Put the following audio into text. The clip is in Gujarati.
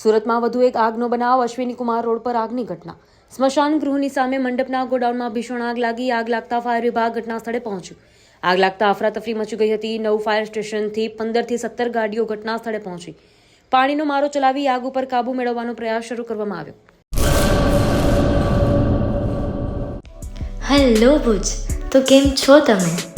સુરતમાં વધુ એક આગનો બનાવ અશ્વિની કુમાર રોડ પર આગની ઘટના. સ્મશાન ગૃહની સામે મંડપના ગોડાઉનમાં ભીષણ આગ લાગી, આગ લાગતા ફાયર વિભાગ ઘટના સ્થળે પહોંચ્યું. આગ લાગતા અફરાતફરી મચી ગઈ હતી. નવ ફાયર સ્ટેશનથી પંદરથી સત્તર ગાડીઓ ઘટના સ્થળે પહોંચી. પાણીનો મારો ચલાવી આગ ઉપર કાબુ મેળવવાનો પ્રયાસ શરૂ કરવામાં આવ્યો. હેલો ભુજ, તો કેમ છો તમે?